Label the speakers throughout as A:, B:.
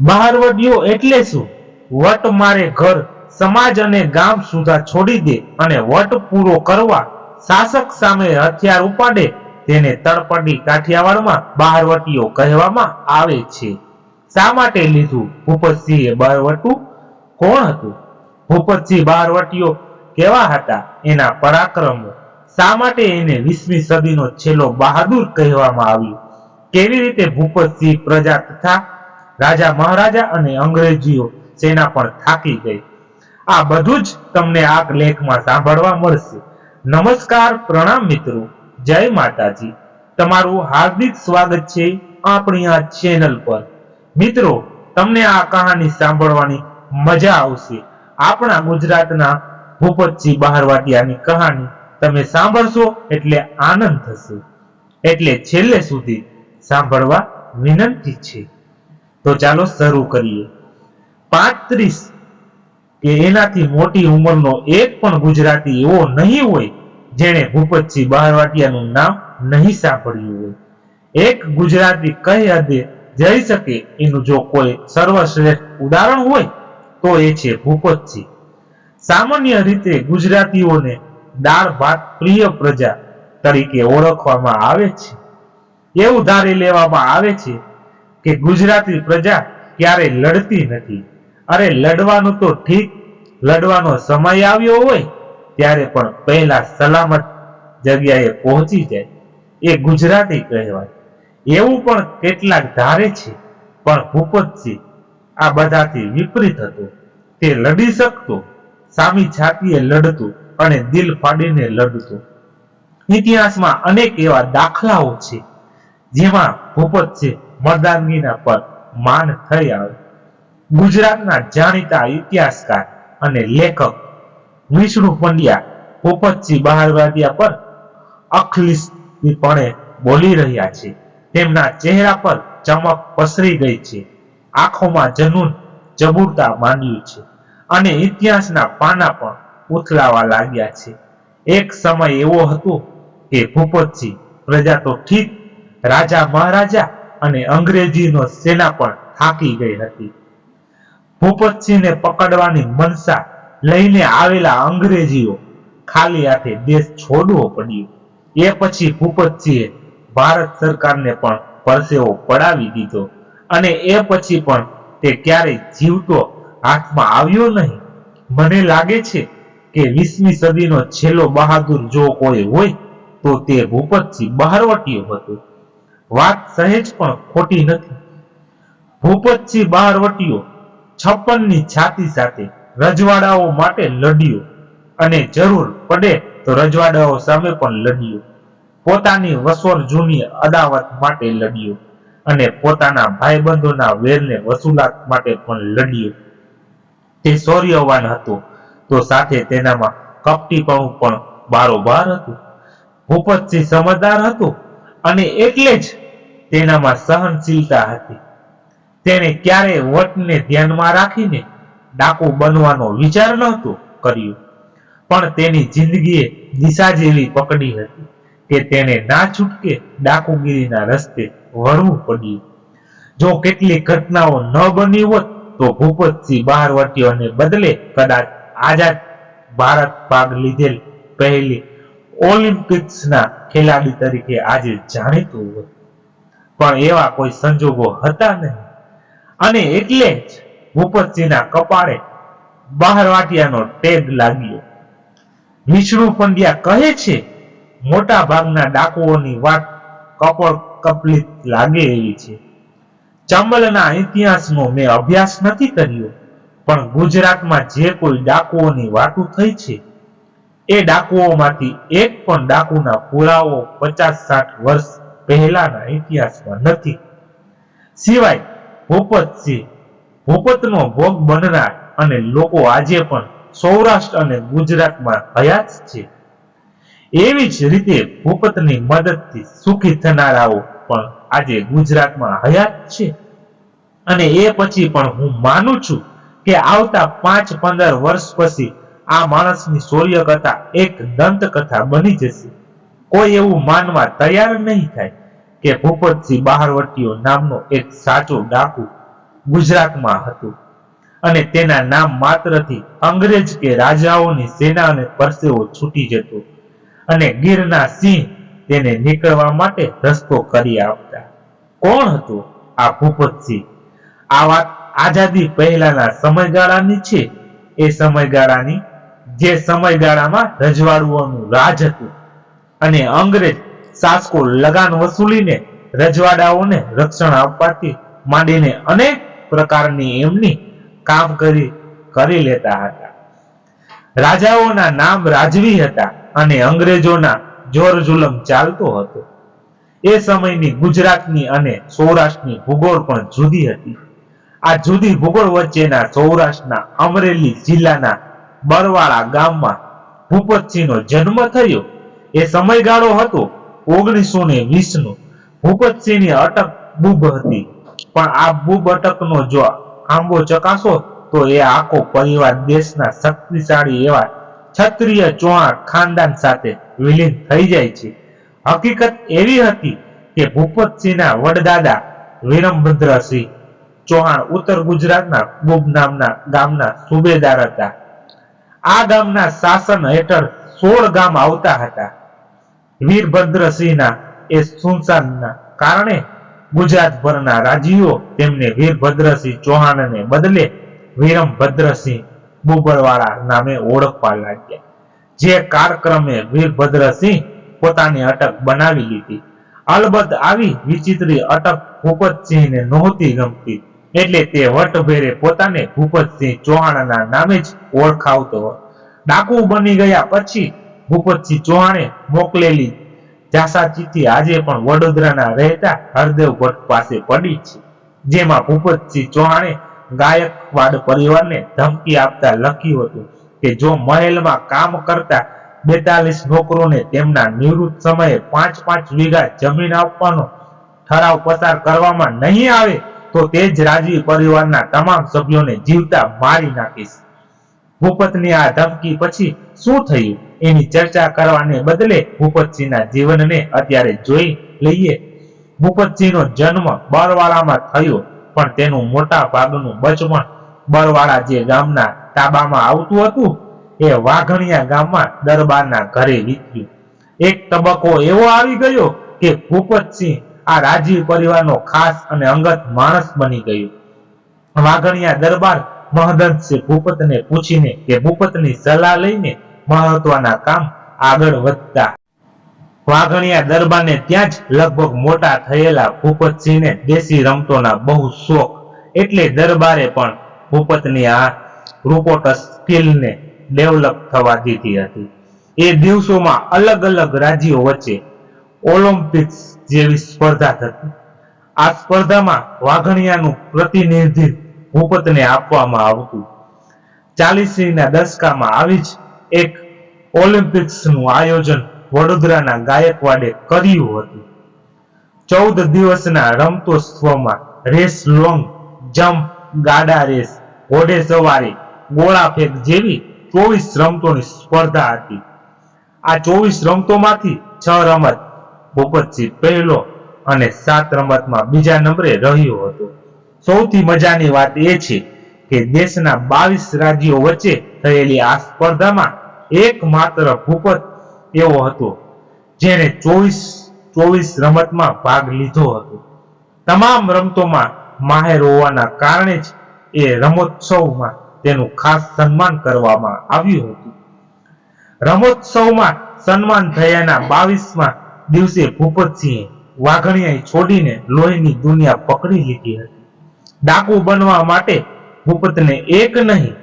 A: બહારવટીઓ એટલે શું? વટ મારે ઘર, સમાજ અને ગામ સુધા છોડી દે અને વટ પૂરો કરવા શાસક સામે હથિયાર ઉપાડે, તેને તળપડી કાઠિયાવાડમાં બહારવટીઓ કહેવામાં આવે છે. શા માટે લીધું? ભૂપતસિંહે બહારવટું કોણ હતું? ભૂપતસિંહ બહારવટીઓ કેવા હતા? એના પરાક્રમો. શા માટે એને વીસમી સદીનો છેલ્લો બહાદુર કહેવામાં આવ્યું? કેવી રીતે ભૂપતસિંહ પ્રજા તથા રાજા મહારાજા અને અંગ્રેજીઓ સેના પણ થાકી ગઈ. આ બધું જ તમને આ લેખમાં સાંભળવા મળશે. નમસ્કાર પ્રણામ મિત્રો, જય માતાજી. તમારું હાર્દિક સ્વાગત છે આપણી આ ચેનલ પર. મિત્રો, તમને આ કહાની સાંભળવાની મજા આવશે. આપણા ગુજરાતના ભૂપતસિંહ બહારવાટિયાની કહાની તમે સાંભળશો એટલે આનંદ થશે. એટલે છેલ્લે સુધી સાંભળવા વિનંતી છે. તો ચાલો શરૂ કરીએ. પાંત્રીસ કે એનાથી મોટી ઉંમરનો એક પણ ગુજરાતી એવો નહીં હોય જેણે ભૂપતસિંહ બહારવાટિયાનું નામ નહીં સાંભળ્યું હોય. એક ગુજરાતી કઈ હદે જઈ શકે? એનું જો કોઈ સર્વશ્રેષ્ઠ ઉદાહરણ હોય, તો એ છે ભૂપતસિંહ સામાન્ય રીતે ગુજરાતીઓને દાળ ભાત પ્રિય પ્રજા તરીકે ઓળખવામાં આવે છે. એવું ધારી લેવામાં આવે છે કે ગુજરાતી પ્રજા ક્યારે લડતી નથી. અરે લડવાનું તો ઠીક, લડવાનો સમય આવ્યો હોય ત્યારે પણ પહેલા સલામત જગ્યાએ પહોંચી જાય. એ ગુજરાતી કહેવાય. એવું પણ કેટલાક ધારે છે, પણ ભૂપતસિંહ આ બધાથી વિપરીત હતો. તે લડી શકતો, સામી છાતીએ લડતું અને દિલ ફાડીને લડતું. ઇતિહાસમાં અનેક એવા દાખલાઓ છે, જેમાં ભૂપતસિંહ મર્દાનગીના પર માન થઈ આવે ગુજરાતના જાણીતા ઇતિહાસકાર અને લેખક વિષ્ણુ પંડ્યા ભૂપતસિંહ બહારવાડિયા પર અખલિસપણે બોલી રહ્યા છે. તેમના ચહેરા પર ચમક પસરી ગઈ છે. આંખોમાં જનૂન જબુરતા માંડ્યું છે અને ઇતિહાસના પાના પણ ઉથલાવા લાગ્યા છે. એક સમય એવો હતો કે ભૂપતસિંહ પ્રજા તો ઠીક રાજા મહારાજા અને અંગ્રેજીનો સેના પણ થાકી ગઈ હતી. ભૂપતસિંહને પકડવાની મનસા લઈને આવેલા અંગ્રેજીઓ ખાલી હાથે દેશ છોડવો પડ્યો. એ પછી ભૂપતસિંહે ભારત સરકારને પણ પરસેવો પડાવી દીધો અને એ પછી પણ તે ક્યારેય જીવતો હાથમાં આવ્યો નહીં. મને લાગે છે કે વીસમી સદીનો છેલ્લો બહાદુર જો કોઈ હોય તો તે ભૂપતસિંહ બહારવટીયો હતો. વાત સહેજ પણ ખોટી નથી. ભૂપતસિંહ બહારવટીયો છપ્પનની છાતી સાથે રજવાડાઓ માટે લડ્યો અને જરૂર પડે તો રજવાડાઓ સામે પણ લડ્યો. પોતાની વસોર જૂની અદાવત માટે લડ્યો અને પોતાના ભાઈબંધોના વેરને વસૂલાત માટે પણ લડ્યો. તે શૌર્યવાન હતો, તો સાથે તેનામાં કપટીપણું પણ બારોબાર હતું. ભૂપતસિંહ સમજદાર હતો અને એટલે જ તેનામાં સહનશીલતા હતી. તેણે ક્યારેય વટને ધ્યાનમાં રાખીને ડાકુ બનવાનો વિચાર નહોતો કર્યો. પણ તેની જિંદગીએ દિશા જેવી પકડી હતી કે તેને ના છૂટકે ડાકુગીરીના રસ્તે વળવું પડ્યું. જો કેટલીક ઘટનાઓ ન બની હોત તો ભૂપતસિંહ બહારવટીઓને બદલે કદાચ આઝાદ ભારત ભાગ લીધેલ પહેલી ઓલિમ્પિક્સના ખેલાડી તરીકે આજે જાણીતું હતું. પણ એવા કોઈ સંજોગો હતા નહીં. અને એટલે જ ભૂપતસિંહના કપાળે બહારવાટિયાનો ટેગ લાગ્યો. વિષ્ણુ પંડ્યા કહે છે, મોટા ભાગના ડાકુઓની વાત કપળ કપલિત લાગે એવી છે. ચંબલના ઇતિહાસનો મેં અભ્યાસ નથી કર્યો, પણ ગુજરાતમાં જે કોઈ ડાકુઓની વાતો થઈ છે એ ડાકુઓમાંથી એક પણ ડાકુના પુરાવો પચાસ સાઠ વર્ષ પહેલાના ઇતિહાસમાં નથી. સિવાય ભૂપતસિંહ ભૂપતનો ભોગ બનનાર અને લોકો આજે પણ સૌરાષ્ટ્ર અને ગુજરાતમાં હયાત છે. એવી જ રીતે ભૂપતની મદદથી સુખી થનારાઓ પણ આજે ગુજરાતમાં હયાત છે. અને એ પછી પણ હું માનું છું કે આવતા પાંચ પંદર વર્ષ પછી આ માણસની શૌર્ય કથા એક દંત કથા બની જશે. કોઈ એવું માનવા તૈયાર નહીં થાય કે ભૂપતસિંહ બહારવટીઓ નામનો એક સાચો ડાકુ ગુજરાતમાં હતો. અને તેના નામ માત્રથી અંગ્રેજ કે રાજાઓની સેના અને પરસેવો છૂટી જતો. અને ગીરના સિંહ તેને નીકળવા માટે રસ્તો કરી આપતા કોણ હતું આ ભૂપતસિંહ? આ વાત આઝાદી પહેલાના સમયગાળાની છે? એ સમયગાળાની જે સમયગાળામાં રજવાડુઓનું રાજ હતું. અને અંગ્રેજ શાસકો લગાન વસૂલીને રજવાડાઓને રક્ષણ આપવાથી માંડીને અનેક પ્રકારની એમની કામ કરી કરી લેતા હતા. રાજાઓના નામ રાજવી હતા અને અંગ્રેજોના જોર જુલમ ચાલતો હતો. એ સમયની ગુજરાતની અને સૌરાષ્ટ્રની ભૂગોળ પણ જુદી હતી. આ જુદી ભૂગોળ વચ્ચેના સૌરાષ્ટ્રના અમરેલી જિલ્લાના બરવાળા ગામમાં ભૂપતસિંહનો જન્મ થયો. એ સમયગાળો હતો ઓગણીસો ને વીસ નો ભૂપતસિંહની અટક બુબ હતી. પણ આ બુબ અટકનો જો આંબો ચકાસો, તો એ આખો પરિવાર દેશના શક્તિશાળી એવા ક્ષત્રિય ચૌહાણ ખાનદાન સાથે વિલીન થઈ જાય છે. હકીકત એવી હતી કે ભૂપતસિંહના વડદાદા વિરમભદ્રસિંહ ચૌહાણ ઉત્તર ગુજરાતના બુબ નામના ગામના સુબેદાર હતા. આ ગામના શાસન હેઠળ સોળ ગામ આવતા હતા. વીરભદ્રસિંહના એ સુનસાનના કારણે ગુજરાતભરના રાજ્યો તેમને વીરભદ્રસિંહ ચૌહાણને બદલે વીરમભદ્રસિંહ બુબળવાળા નામે ઓળખવા લાગ્યા. જે કાળક્રમે વીરભદ્રસિંહ પોતાની અટક બનાવી લીધી. અલબત્ત આવી વિચિત્રી અટક ભૂપતસિંહને નહોતી ગમતી. એટલે તે વટભેરે પોતાને ભૂપતસિંહ ચૌહાણના નામે જ ઓળખાવતો ડાકુ બની ગયા પછી ભૂપતસિંહ ચૌહાણે મોકલેલી જાસા ચિઠ્ઠી આજે પણ વડોદરાના રહેતા હરદેવ ભટ્ટ પાસે પડી છે, જેમાં ભૂપતસિંહ ચૌહાણે ગાયકવાડ પરિવારને ધમકી આપતા લખ્યું હતું કે જો મહેલમાં કામ કરતા બેતાલીસ નોકરોને તેમના નિવૃત્ત સમયે પાંચ પાંચ વીઘા જમીન આપવાનો ઠરાવ પસાર કરવામાં નહીં આવે તો તે જ રાજવી પરિવારના તમામ સભ્યોને જીવતા મારી નાખીશ. ભૂપતની આ ધમકી પછી શું થયું? એની ચર્ચા કરવાને બદલે ભૂપતસિંહના જીવનને અત્યારે જોઈ લઈએ. ભૂપતસિંહનો જન્મ બરવાળામાં થયો, પણ તેનું મોટા ભાગનું બચપણ બરવાળા જે ગામના તાબામાં આવતું હતું, એ વાઘણિયા ગામમાં દરબારના ઘરે વીત્યું. એક તબક્કો એવો આવી ગયો કે ભૂપતસિંહ આ રાજીવ પરિવારનો ખાસ અને અંગત માણસ બની ગયો. વાઘણિયા દરબાર મહદંતસિંહ ભૂપતને પૂછીને કે ભૂપતની સલાહ લઈને મહત્વના કામ આગળ વધતા. વાઘણિયા દરબારને ત્યાં જ લગભગ મોટા થયેલા ભૂપતસિંહને દેશી રમતોના બહુ શોખ એટલે દરબારે પણ ભૂપતની આ રૂપોટસ સ્કિલને ડેવલપ થવા દીધી હતી. એ દિવસોમાં અલગ અલગ રાજ્યો વચ્ચે ઓલિમ્પિક્સ જેવી સ્પર્ધા થતી. આ સ્પર્ધામાં વાઘણિયાનું પ્રતિનિધિત્વ ભૂપતને આપવામાં આવતું. ચાલીસીના દશકામાં આવી જ એક ઓલિમ્પિક્સનું આયોજન વડોદરાના ગાયકવાડે કર્યું હતું. ચૌદ દિવસના રમતોત્સવમાં રેસ લોંગ, જમ્પ, ગાડા રેસ, ઘોડે સવારી, ગોળા ફેંક જેવી ચોવીસ રમતોની સ્પર્ધા હતી. આ ચોવીસ રમતોમાંથી છ રમત ભૂપતસિંહ પહેલો અને સાત રમતમાં બીજા નંબરે રહ્યો હતો. સૌથી મજાની વાત એ છે કે દેશના બાવીસ રાજ્યો વચ્ચે થયેલી આ સ્પર્ધામાં એકમાત્ર ભૂપત એવો હતો, જેણે ચોવીસ ચોવીસ રમતમાં ભાગ લીધો હતો. તમામ રમતોમાં માહેર હોવાના કારણે જ એ રમોત્સવમાં તેનું ખાસ સન્માન કરવામાં આવ્યું હતું. રમોત્સવમાં સન્માન થયાના બાવીસમાં દિવસે ભૂપતસિંહે વાઘણિયાએ છોડીને લોહીની દુનિયા પકડી લીધી હતી. ડાકુ બનવા માટે ભૂપતને એક નહીં,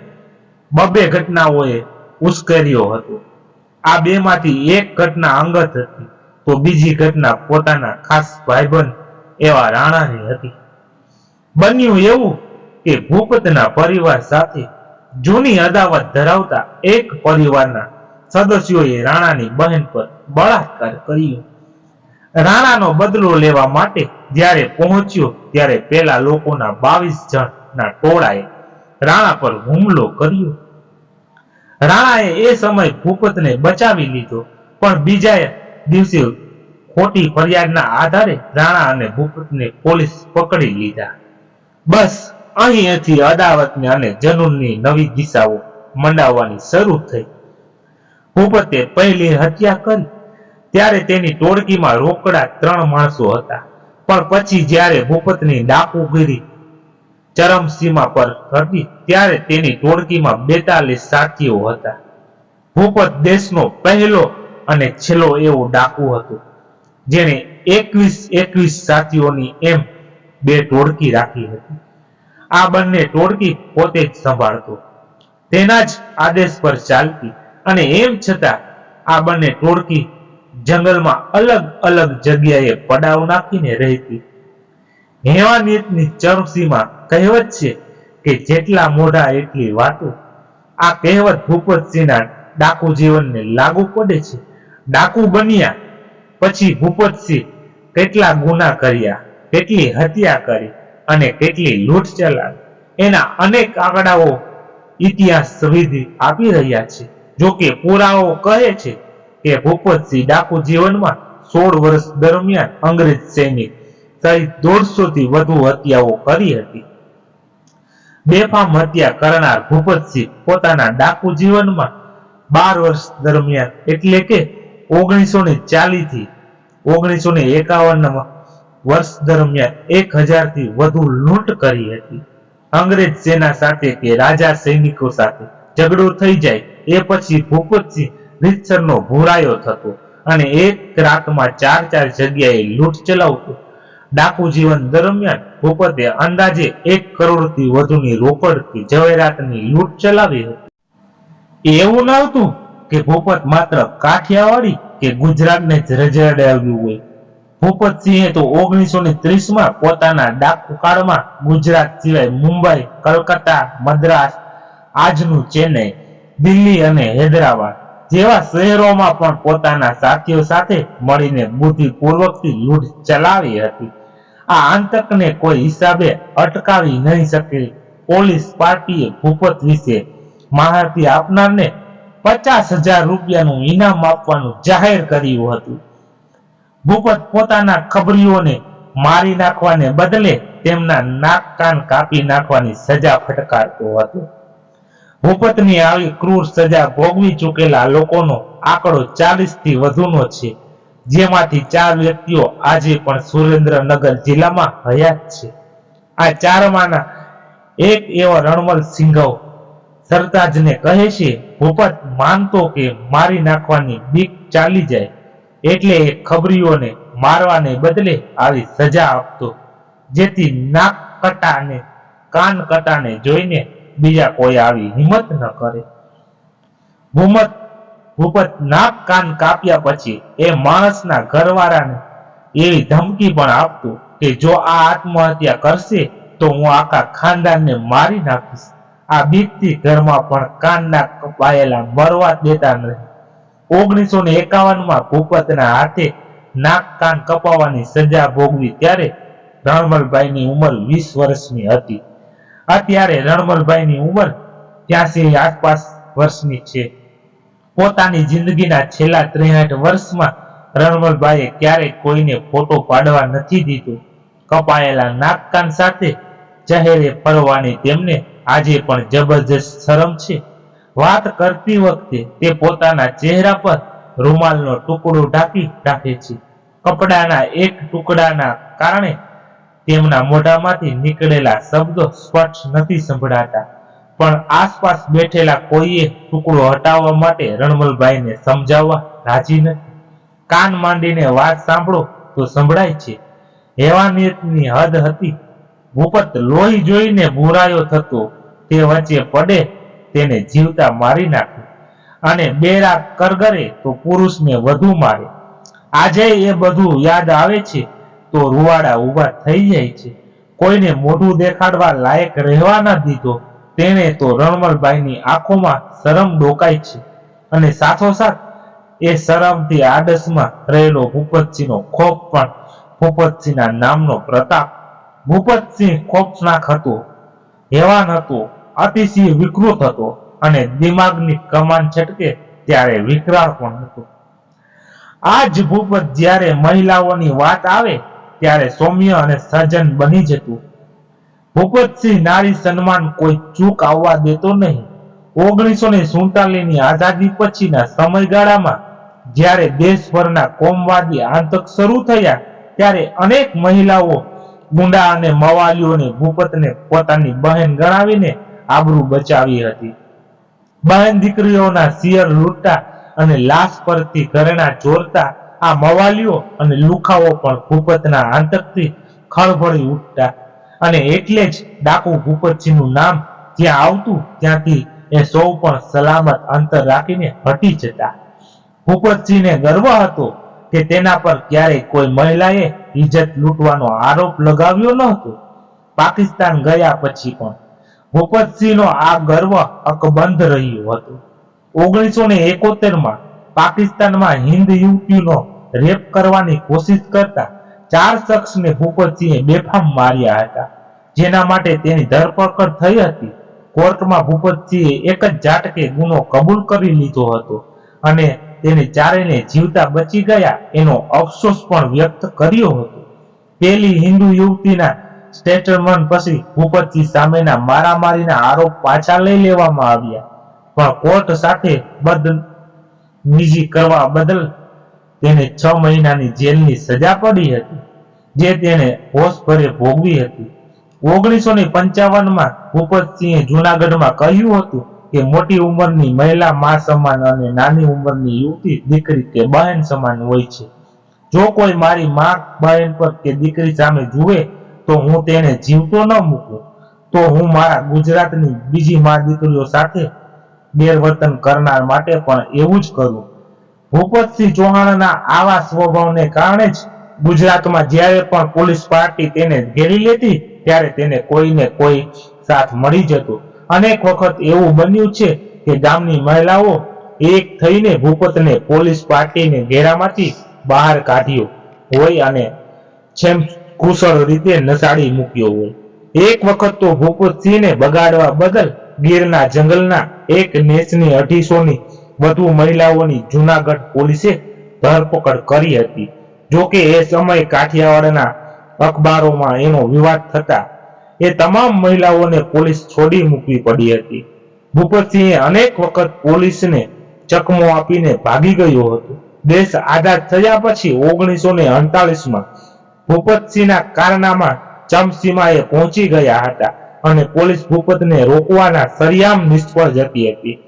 A: બબે ઘટનાઓએ ઉશ્કેર્યો હતો. આ બેમાંથી એક ઘટના અંગત હતી, તો બીજી ઘટના પોતાના ખાસ ભાઈબંધ એવા રાણાની હતી. બન્યું એવું કે ભૂપતના પરિવાર સાથે જૂની અદાવત ધરાવતા એક પરિવારના સદસ્યોએ રાણાની બહેન પર બળાત્કાર કર્યો. રાણાનો બદલો લેવા માટે જ્યારે પહોંચ્યો, ત્યારે પેલા લોકોના બાવીસ જણના ટોળાએ રાણા પર હુમલો કર્યો. રાણાએ એ સમય ભૂપતને બચાવી લીધો, પણ બીજા દિવસે ખોટી ફરિયાદના આધારે રાણા અને ભૂપતને પોલીસ પકડી લીધા. બસ, અહીંયાથી અદાવતને અને જનૂનની નવી દિશાઓ મંડાવવાની શરૂ થઈ. ભૂપતે પહેલી હત્યા કરી ત્યારે તેની ટોળકીમાં રોકડા ત્રણ માણસો હતા. પણ પછી જ્યારે ભૂપતની ડાકુગીરી ચરમસીમા પર હતી ત્યારે તેની ટોળકીમાં બેતાલીસ સાથીઓ હતા. ભૂપત દેશનો પહેલો અને છેલ્લો એવો ડાકુ હતો જેને એકવીસ એકવીસ સાથીઓની એમ બે ટોળકી રાખી હતી. આ બંને ટોળકી પોતે જ સંભાળતો. તેના જ આદેશ પર ચાલતી અને એમ છતાં આ બંને ટોળકી જંગલમાં અલગ અલગ જગ્યાએ પડાવ નાખીને રહેતી. હેવાનિયતની ચરમસીમાં કહેવત છે કે જેટલા મોઢા એટલી વાતો. આ કહેવત ભૂપતસિંહના ડાકુ જીવનને લાગુ પડે છે. ડાકુ બન્યા પછી ભૂપતસિંહ કેટલા ગુના કર્યા, કેટલી હત્યા કરી અને કેટલી લૂંટ ચલાવી. એના અનેક આંકડાઓ ઇતિહાસ વિધિ આપી રહ્યા છે. જો કે પુરાવો કહે છે કે ભૂપતસિંહ ડાકુ જીવનમાં સોળ વર્ષ દરમિયાન અંગ્રેજ સૈનિક સહિત દોઢસો થી વધુ હત્યાઓ કરી હતી. બેફામ હત્યા કરનાર ભૂપતસિંહ પોતાના ડાકુ જીવનમાં બાર વર્ષ દરમિયાન એટલે કે ઓગણીસો ને ચાલીસથી ઓગણીસો ને એકાવન વર્ષ દરમિયાન એક હજારથી વધુ લૂંટ કરી હતી. અંગ્રેજ સેના સાથે કે રાજા સૈનિકો સાથે ઝઘડો થઈ જાય એ પછી ભૂપતસિંહ રીતસરનો ભૂરાયો થતો અને એક રાતમાં ચાર ચાર જગ્યાએ લૂંટ ચલાવતો. ડાકુ જીવન દરમિયાન ભૂપતે અંદાજે એક કરોડથી વધુની રોકડથી જવેરાતની લૂંટ ચલાવી હતી. એવું નહોતું કે ભૂપત માત્ર કાઠિયાવાડી કે ગુજરાતને જ રજડાવ્યું હોય. ભૂપતસિંહે તો ઓગણીસો ને ત્રીસમાં પોતાના ડાકુ કાળમાં ગુજરાત સિવાય મુંબઈ, કલકત્તા, મદ્રાસ આજનું ચેન્નઈ, દિલ્હી અને હૈદરાબાદ જેવા શહેરોમાં પણ પોતાના સાથીઓ સાથે મળીને બુદ્ધિપૂર્વકથી લૂંટ ચલાવી હતી. આ આંતકને કોઈ હિસાબે અટકાવી નહીં શકે. પોલીસ પાર્ટીએ ભૂપત વિશે માહિતી આપનારને પચાસ હજાર રૂપિયાનું ઇનામ આપવાનું જાહેર કર્યું હતું. ભૂપત પોતાના ખબરીઓને મારી નાખવાને બદલે તેમના નાક કાન કાપી નાખવાની સજા ફટકારતો હતો. ભૂપતની આવી ક્રૂર સજા ભોગવી ચૂકેલા લોકોનો આંકડો ચાલીસથી વધુનો છે. જેમાંથી ચાર વ્યક્તિઓ આજે પણ સુરેન્દ્રનગર જિલ્લામાં હયાત છે. આ ચારમાંના એક એવો રણમલ સિંઘવ સરતાજને કહે છે, ભૂપત, માનતો કે મારી નાખવાની બીક ચાલી જાય, એટલે એ ખબરીઓને મારવાને બદલે આવી સજા આપતો. જેથી નાક કટાને, કાન કટાને જોઈને બીજા કોઈ આવી હિંમત ન કરે. ભૂમત, ભૂપત નાક કાન કાપ્યા પછી એ માણસના ઘરવાળાને એવી ધમકી પણ આપતો કે જો આ આત્મહત્યા કરશે તો હું આખા ખાનદાનને મારી નાખીશ. આ બીકથી ઘરમાં પણ કાનના કપાયેલા મરવા દેતા નહીં ઓગણીસો ને એકાવનમાં ભૂપતના હાથે નાક કાન કપાવવાની સજા ભોગવી ત્યારે રણમલભાઈની ઉંમર વીસ વર્ષની હતી. અત્યારે રણમલભાઈની ઉંમર ત્યાંસી આસપાસ વર્ષની છે. પોતાની જિંદગીના છેલ્લા ત્રેસઠ વર્ષમાં રણમલભાઈએ ક્યારેય કોઈને ફોટો પાડવા નથી દીધો. કપાયેલા નાકકાન સાથે ચહેરે ફરવાની તેમને આજે પણ જબરજસ્ત શરમ છે. વાત કરતી વખતે તે પોતાના ચહેરા પર રૂમાલનો ટુકડો ઢાંકી રાખે છે. કપડાના એક ટુકડાના કારણે તેમના મોઢામાંથી નીકળેલા શબ્દો સ્પષ્ટ નથી સંભળાતા. પણ આસપાસ બેઠેલા કોઈએ ટુકડો હટાવવા માટે રણમલભાઈને સમજાવવા રાજી નથી. કાન માંડીને વાત સાંભળો તો સંભળાય છે. હેવાનિયતની હદ હતી. ભૂપત લોહી જોઈને ભૂરાયો થતો તે વચ્ચે પડે તેને જીવતા મારી નાખે અને બેરા કરગરે તો પુરુષને વધુ મારે. આજે એ બધું યાદ આવે છે તો રૂવાડા ઊભા થઈ જાય છે. કોઈને મોઢું દેખાડવા લાયક રહેવા ન દીધો. તેણે તો રણમલભાઈની આંખોમાં શરમ ડોકાય છે અને સાથોસાથ એ શરમથી આડસમાં રહેલો ભૂપતસિંહનો ખોફ પણ ભૂપતસિંહના નામનો પ્રતાપ. ભૂપતસિંહ ખોફનાક હતો, હેવાન હતો, અતિશય વિકૃત હતો અને દિમાગની કમાન છટકે ત્યારે વિકરાળ પણ હતો. આ જ ભૂપત જ્યારે મહિલાઓની વાત આવે ત્યારે સૌમ્ય અને સજ્જન બની જતું. ભૂપતસિંહ નારી સન્માન કોઈ ચૂક આવવા દેતો નહીં. ઓગણીસો ને સુડતાલીસની આઝાદી પછીના સમયગાળામાં જ્યારે દેશભરના કોમવાદી આતંક શરૂ થયા, ત્યારે અનેક મહિલાઓ ગુંડા અને મવાલીઓને ભૂપતને પોતાની બહેન ગણાવીને આબરૂ બચાવી હતી. બહેન દીકરીઓના શિયર લૂંટતા અને લાશ પરથી ઘરેણા ચોરતા આ મવાલીઓ અને લુખાઓ પણ ભૂપતના આતંકથી ખળભળી ઉઠતા અને એટલે જ ડાકુ ભૂપતજીનું નામ જ્યાં આવતું ત્યાંથી એ સૌ પણ સલામત અંતર રાખીને હટી જતા. ભૂપતજીને ગર્વ હતો કે તેના પર ક્યારેય કોઈ મહિલાએ ઇજ્જત લૂંટવાનો આરોપ લગાવ્યો ન હતો પાકિસ્તાન ગયા પછી પણ ભૂપતસિંહનો આ ગર્વ અકબંધ રહ્યો હતો. ઓગણીસો ને એકોતેરમાં પાકિસ્તાનમાં હિન્દ યુવતીનો રેપ કરવાની કોશિશ કરતા ચાર શખ્સને ભૂપતસિંહે બેફામ માર્યા હતા, જેના માટે તેની ધરપકડ થઈ હતી. કોર્ટમાં ભૂપતસિંહે એક જ ઝાટકે ગુનો કબૂલ કરી લીધો હતો અને તેને ચારેને જીવતા બચી ગયા એનો અફસોસ પણ વ્યક્ત કર્યો હતો. પેલી હિન્દુ યુવતીના સ્ટેટમેન્ટ પછી ભૂપતસિંહ સામેના મારામારીના આરોપ પાછા લઈ લેવામાં આવ્યા. પણ કોર્ટ સાથે બદનીજી કરવા બદલ તેને છ મહિનાની જેલની સજા પડી હતી, જે તેણે હોશભરે ભોગવી હતી. ઓગણીસો ને પંચાવનમાં ભૂપતસિંહે જુનાગઢમાં કહ્યું હતું કે, મોટી ઉંમરની મહિલા મા સમાન અને નાની ઉંમરની યુવતી દીકરી કે બહેન સમાન હોય છે. જો કોઈ મારી મા બહેન પર કે દીકરી સામે જુએ, તો હું તેને જીવતો ન મૂકું. તો હું મારા ગુજરાતની બીજી મા દીકરીઓ સાથે ગેરવર્તન કરનાર માટે પણ એવું જ કરું. ભૂપતસિંહ ચૌહાણના આવા સ્વભાવને કારણે જ ગુજરાતમાં જ્યારે પણ પોલીસ પાર્ટી તેને ઘેરી લેતી, ત્યારે તેને કોઈને કોઈ સાથ મળી જતો. અનેક વખત એવું બન્યું છે કે ગામની મહિલાઓ એક થઈને ભૂપતને પોલીસ પાર્ટીને ઘેરામાંથી બહાર કાઢ્યો હોય અને છેમ કુશળ રીતે નસાડી મૂક્યો હોય. એક વખત તો ભૂપતસિંહને બગાડવા બદલ ગીરના જંગલના એક નેસની અઢીસોની વધુ મહિલાઓની જૂનાગઢ પોલીસે ધરપકડ કરી હતી. જોકે એ સમયે કાઠિયાવાડના અખબારોમાં એનો વિવાદ થતા એ તમામ મહિલાઓને પોલીસ છોડી મૂકવી પડી હતી. ભૂપતસિંહે અનેક વખત પોલીસને ચકમો આપીને ભાગી ગયો હતો. દેશ આઝાદ થયા પછી ઓગણીસો ને અડતાલીસમાં ભૂપતસિંહના કારનામાં ચમસીમાએ પહોંચી ગયા હતા અને પોલીસ ભૂપતને રોકવાના સરિયામ નિષ્ફળ જતી હતી.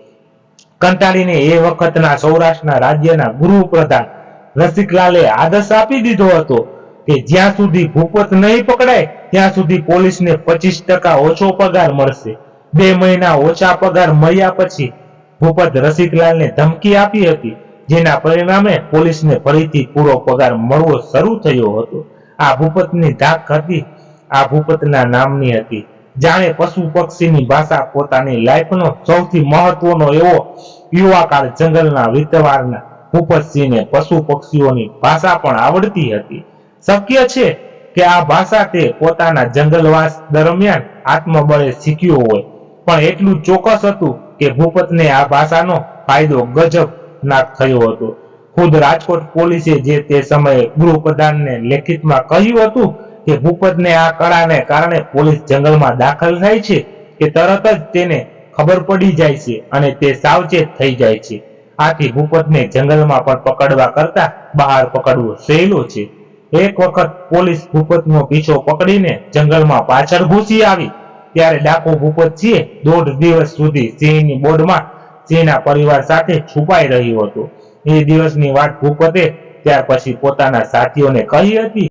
A: કંટાળીને એ વખતના સૌરાષ્ટ્રના રાજ્યના ગૃહપ્રધાન રસિકલાલે આદેશ આપી દીધો હતો કે જ્યાં સુધી ભૂપત નહીં પકડાય, ત્યાં સુધી પોલીસને પચીસ ટકા ઓછો પગાર મળશે. બે મહિના ઓછા પગાર મળ્યા પછી ભૂપત રસિકલાલને ધમકી આપી હતી, જેના પરિણામે પોલીસને ફરીથી પૂરો પગાર મળવો શરૂ થયો હતો. આ ભૂપતની ધાક હતી, આ ભૂપતના નામની હતી જાણે પશુ પક્ષીની ભાષા પોતાની લાઈફનો સૌથી મહત્વનો એવો યુવાકાળ જંગલના વિતવારના ભૂપતસિંહને પશુ પક્ષીઓની ભાષા પણ આવડતી હતી. શક્ય છે કે આ ભાષા તે પોતાના જંગલવાસ દરમિયાન આત્મબળે શીખ્યો હોય. પણ એટલું ચોક્કસ હતું કે ભૂપતને આ ભાષાનો ફાયદો ગજબ ના થયો હતો. ખુદ રાજકોટ પોલીસે જે તે સમયે ગૃહપ્રધાનને લેખિતમાં કહ્યું હતું કે ભૂપતને આ કળાને કારણે પોલીસ જંગલમાં દાખલ થાય છે કે તરત જ તેને ખબર પડી જાય છે અને તે સાવચેત થઈ જાય છે. આથી ભૂપતને જંગલમાં પણ પકડવા કરતા બહાર પકડવું સહેલું છે. એક વખત પોલીસ ભૂપતનો પીછો પકડીને જંગલમાં પાછળ ઘૂસી આવી. ત્યારે ડાકુ ભૂપત સિંહ દોઢ દિવસ સુધી સિંહની બોર્ડમાં સિંહના પરિવાર સાથે છુપાઈ રહ્યો હતો. એ દિવસની વાત ભૂપતે ત્યાર પછી પોતાના સાથીઓને કહી હતી.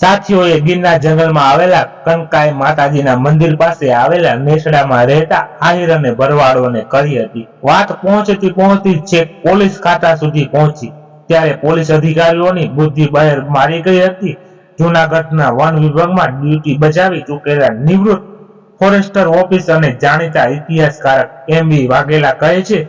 A: સાથીઓએ ગીરના જંગલમાં આવેલા કનકાઈ માતાજીના મંદિર પાસે આવેલા નેસડામાં રહેતા આહિર અને ભરવાડોને કરી હતી, વાત પહોંચતી પહોંચતી છેક પોલીસ ખાતા સુધી પહોંચી. ત્યારે પોલીસ અધિકારીઓની બુદ્ધિ બહેર મારી ગઈ હતી. જુનાગઢના વન વિભાગમાં ડ્યુટી બજાવી ચૂકેલા નિવૃત્ત ફોરેસ્ટર ઓફિસ અને જાણીતા ઇતિહાસકારક એમ. બી. વાઘેલા કહે છે,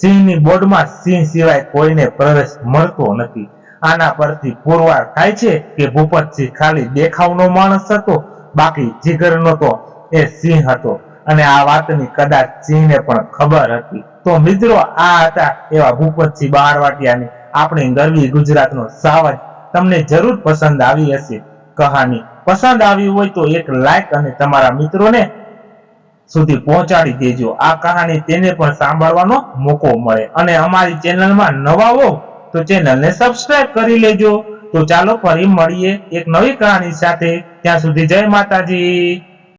A: સિંહની બોર્ડમાં સિંહ સિવાય કોઈને પ્રવેશ મળતો નથી. આના પરથી પુરવાર થાય છે કે ભૂપતસિંહ ખાલી દેખાવનો માણસ હતો, બાકી જીગરનો તો એ સિંહ હતો. અને આ વાતની કદાચ સિંહને પણ ખબર હતી. તો મિત્રો, આ હતા એવા ભૂપતસિંહ બહારવાટિયાની આપણી ગરવી ગુજરાતનો સાવજ. તમને જરૂર પસંદ આવી હશે કહાની. પસંદ આવી હોય તો એક લાઈક અને તમારા મિત્રોને સુધી પહોંચાડી દેજો. આ કહાની તેને પણ સાંભળવાનો મોકો મળે. અને અમારી ચેનલમાં નવા હો તો ચેનલને સબસ્ક્રાઇબ કરી લેજો. તો ચાલો ફરી મળીએ એક નવી કહાની સાથે. ત્યાં સુધી જય માતાજી.